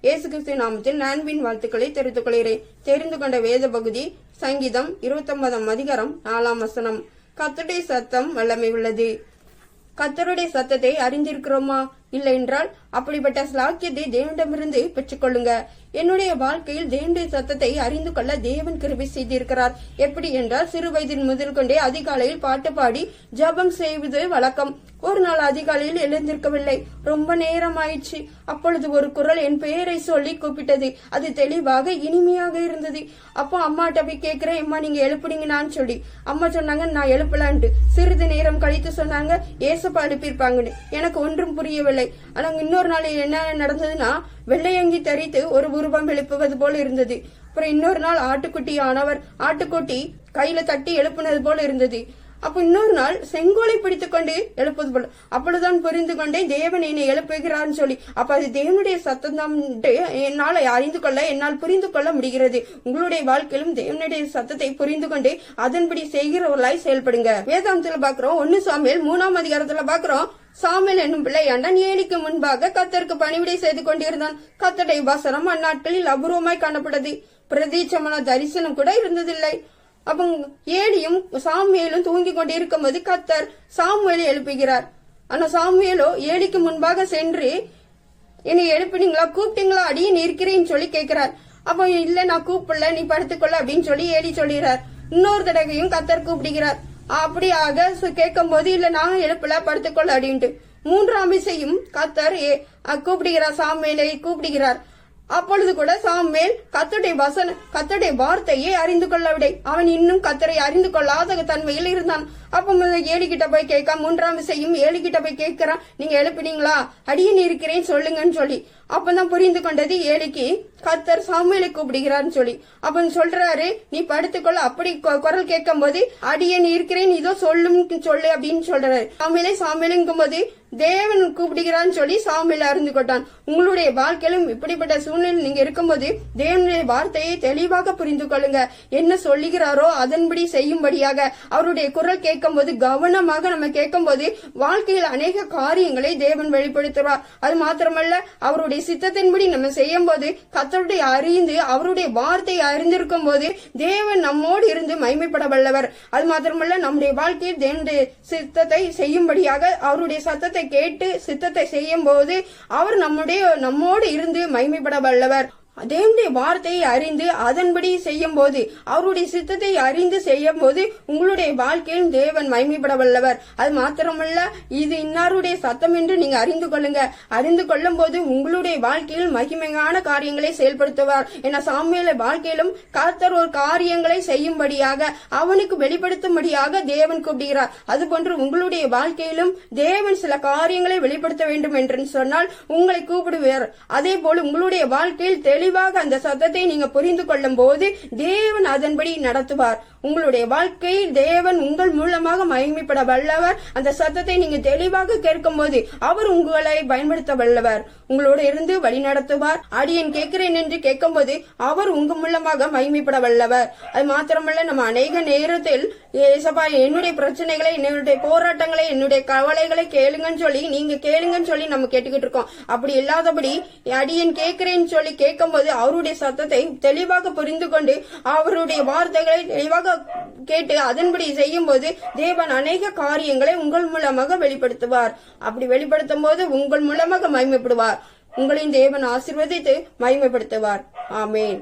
இயேசு கிறிஸ்து நாமத்தில் நண்பின் வாழ்த்துக்களை தெரிவித்துக் கொள்கிறேன். தெரிந்து கொண்ட வேத பகுதி சங்கீதம் இருபத்தொன்பதாம் அதிகாரம் நாலாம் வசனம். கத்துடைய சத்தம் வல்லமை உள்ளது. கத்தருடைய சத்தத்தை அறிந்திருக்கிறோமா? இல்லை என்றால் அப்படிப்பட்ட ஸ்லாக்கியத்தை தேவனிடமிருந்து பெற்றுக்கொள்ளுங்க. என்னுடைய வாழ்க்கையில் தேவனுடைய சத்தத்தை அறிந்து கொள்ள தேவன் கிருபை செய்திருக்கிறார். எப்படி என்றால் சிறு வயதில் முதல் கொண்டே அதிகாலையில் பாட்டு பாடி ஜபம் செய்வது வழக்கம். ஒரு நாள் அதிகாலையில் எழுந்திருக்கவில்லை. ரொம்ப நேரம் ஆயிடுச்சு அப்பொழுது ஒரு குரல் என் பெயரை சொல்லி கூப்பிட்டது. அது தெளிவாக இனிமையாக இருந்தது. அப்போ அம்மாட்ட போய் கேட்கிறேன் அம்மா நீங்க எழுப்புனீங்கன்னு சொல்லி. அம்மா சொன்னாங்க நான் எழுப்பலான்ட்டு. சிறிது நேரம் கழித்து சொன்னாங்க ஏசப்பா எழுப்பியிருப்பாங்கன்னு. எனக்கு ஒன்றும் புரியவில்லை. ஆனா இன்னொரு நாள் என்ன நடந்ததுன்னா வெள்ளையங்கி தரித்து ஒரு உருவம் எழுப்புவது போல இருந்தது. அப்புறம் இன்னொரு நாள் ஆட்டுக்குட்டி ஆனவர் ஆட்டுக்குட்டி கையில தட்டி எழுப்புனது போல இருந்தது. அப்ப இன்னொரு நாள் செங்கோலை பிடித்துக் கொண்டு எழுப்பது போல அப்பொழுதுதான் புரிந்து கொண்டேன் தேவன் என்னை எழுப்புகிறான்னு சொல்லி. அப்ப அது தேவனுடைய சத்தம் தான் என்னால் அறிந்து கொள்ள என்னால் புரிந்து கொள்ள முடிகிறது. உங்களுடைய வாழ்க்கையிலும் தேவனுடைய சத்தத்தை புரிந்து கொண்டு அதன்படி செய்கிறவர்களாய் செயல்படுங்க. வேதாந்தத்துல பாக்குறோம் ஒன்னு சாமியல் மூணாம் அதிகாரத்துல பாக்குறோம் சாமியல் என்னும் பிள்ளையாண்டான் ஏலிக்கு முன்பாக கத்தருக்கு பணிவிடை செய்து கொண்டிருந்தான். கத்தடை வசனம் அந்நாட்களில் அபூர்வமாய் காணப்பட்டது. பிரதீட்சமான தரிசனம் கூட இருந்ததில்லை. அப்போ ஏலியும் சாமுவேலும் தூங்கி கொண்டிருக்கும் போது கத்தர் சாமுவேலை எழுப்புகிறார். ஆனா சாமுவேலோ ஏலிக்கு முன்பாக சென்று என்னை எழுப்பினீங்களா? கூப்பிட்டீங்களா? அடியே இருக்கிறேன்னு சொல்லி கேட்கிறார். அப்போ இல்ல நான் கூப்பிடல. நீ படுத்துக்கொள்ள அப்படின்னு சொல்லி ஏலி சொல்லிடுறார் இன்னொரு தடவையும் கத்தர் கூப்பிடுகிறார். அப்படியாக கேட்கும் போது இல்ல நான் எழுப்பல. படுத்துக்கொள்ள அப்படின்ட்டு. மூன்றாம் விசையும் கத்தர் ஏ- கூப்பிடுகிறார் சாமுவேலை கூப்பிடுகிறார். அப்பொழுது கூட சாமுவேல் கத்துடைய வசன கத்துடைய வார்த்தையை அறிந்து கொள்ளவில்லை. அவன் இன்னும் கத்தரை அறிந்து கொள்ளாத தன்மையில் இருந்தான். அப்ப ஏலி கிட்ட போய் கேட்க மூன்றாம் விசையும் ஏலி கிட்ட போய் கேட்கிறான் நீங்க எழுப்பினீங்களா? அடியன் இருக்கிறேன் சொல்லுங்கன்னு சொல்லி. அப்பதான் புரிந்து கொண்டது ஏலிக்கு கத்தர் சாமியலை கூப்பிடுகிறார்னு சொல்லி. அப்ப சொல்றாரு நீ படுத்துக்கொள்ள அப்படி கொ- குரல் கேட்கும் போது அடியன் இருக்கிறேன் இதோ சொல்லும் சொல்லு அப்படின்னு சொல்றாரு. சாமியலை சாமியலுங்கும் போது தேவன் கூப்பிடுகிறான்னு சொல்லி சாமியில அறிந்து கொண்டான். உங்களுடைய வாழ்க்கையிலும் இப்படிப்பட்ட சூழ்நிலை நீங்க இருக்கும்போது தேவனுடைய வார்த்தையை தெளிவாக புரிந்து கொள்ளுங்க. என்ன சொல்லுகிறாரோ அதன்படி செய்யும்படியாக அவருடைய குரல் கேட்கும்போது கவனமாக நம்ம கேட்கும்போது வாழ்க்கையில் அநேக காரியங்களை தேவன் வெளிப்படுத்துவார். அது மாத்திரமல்ல அவருடைய சித்தத்தின்படி நம்ம செய்யும் போது கத்தருடைய அறிந்து அவருடைய வார்த்தையை அறிந்திருக்கும் போது தேவன் நம்மோடு இருந்து மைமைப்பட வல்லவர். அது மாத்திரமல்ல நம்முடைய வாழ்க்கையில் தேவனுடைய சித்தத்தை செய்யும்படியாக அவருடைய சத்தத்தை கேட்டு சித்தத்தை செய்யும் போது அவர் நம்முடைய நம்மோடு இருந்து மைமைப்பட வல்லவர். தேவனுடைய வார்த்தையை அறிந்து அதன்படி செய்யும் போது அவருடைய சித்தத்தை அறிந்து செய்யும் போது உங்களுடைய வாழ்க்கையில் தேவன் மகிமைப்பட வல்லவர். அது மாத்திரமல்ல இது இன்னாருடைய சத்தம் என்று நீங்க அறிந்து கொள்ளுங்க. அறிந்து கொள்ளும் போது உங்களுடைய வாழ்க்கையில் மகிமையான காரியங்களை செயல்படுத்துவார். என சாமியில வாழ்க்கையிலும் கர்த்தர் ஒரு காரியங்களை செய்யும்படியாக அவனுக்கு வெளிப்படுத்தும்படியாக தேவன் கூப்பிடுகிறார். அதுபோன்று உங்களுடைய வாழ்க்கையிலும் தேவன் சில காரியங்களை வெளிப்படுத்த வேண்டும் என்று சொன்னால் உங்களை கூப்பிடுவார். அதே போல உங்களுடைய வாழ்க்கையில் தெளிவு தெளிவாக அந்த சத்தத்தை நீங்க புரிந்து கொள்ளும் போது தேவன் அதன்படி நடத்துவார். உங்களுடைய வாழ்க்கையில் தேவன் உங்கள் மூலமாக மகிமைப்பட வல்லவர். அந்த சத்தத்தை நீங்க தெளிவாக கேட்கும் போது அவர் உங்களை பயன்படுத்த வல்லவர். உங்களோட இருந்து வழி நடத்துவார். அடியன் கேட்கிறேன் என்று கேட்கும் போது அவர் உங்க மூலமாக மகிமைப்பட வல்லவர். அது மாத்திரமல்ல நம்ம அநேக நேரத்தில் ஏசப்பா என்னுடைய பிரச்சனைகளை என்னுடைய போராட்டங்களை என்னுடைய கவலைகளை கேளுங்கன்னு சொல்லி நீங்க கேளுங்கன்னு சொல்லி நம்ம கேட்டுக்கிட்டு இருக்கோம். அப்படி இல்லாதபடி அடியன் கேட்கிறேன்னு சொல்லி கேட்கும் கேட்கும்போது அவருடைய சத்தத்தை தெளிவாக புரிந்து கொண்டு அவருடைய வார்த்தைகளை தெளிவாக கேட்டு அதன்படி செய்யும் போது தேவன் அநேக காரியங்களை உங்கள் மூலமாக வெளிப்படுத்துவார். அப்படி வெளிப்படுத்தும் போது உங்கள் மூலமாக மகிமைப்படுவார். உங்களின் தேவன் ஆசீர்வதித்து மகிமைப்படுத்துவார். ஆமேன்.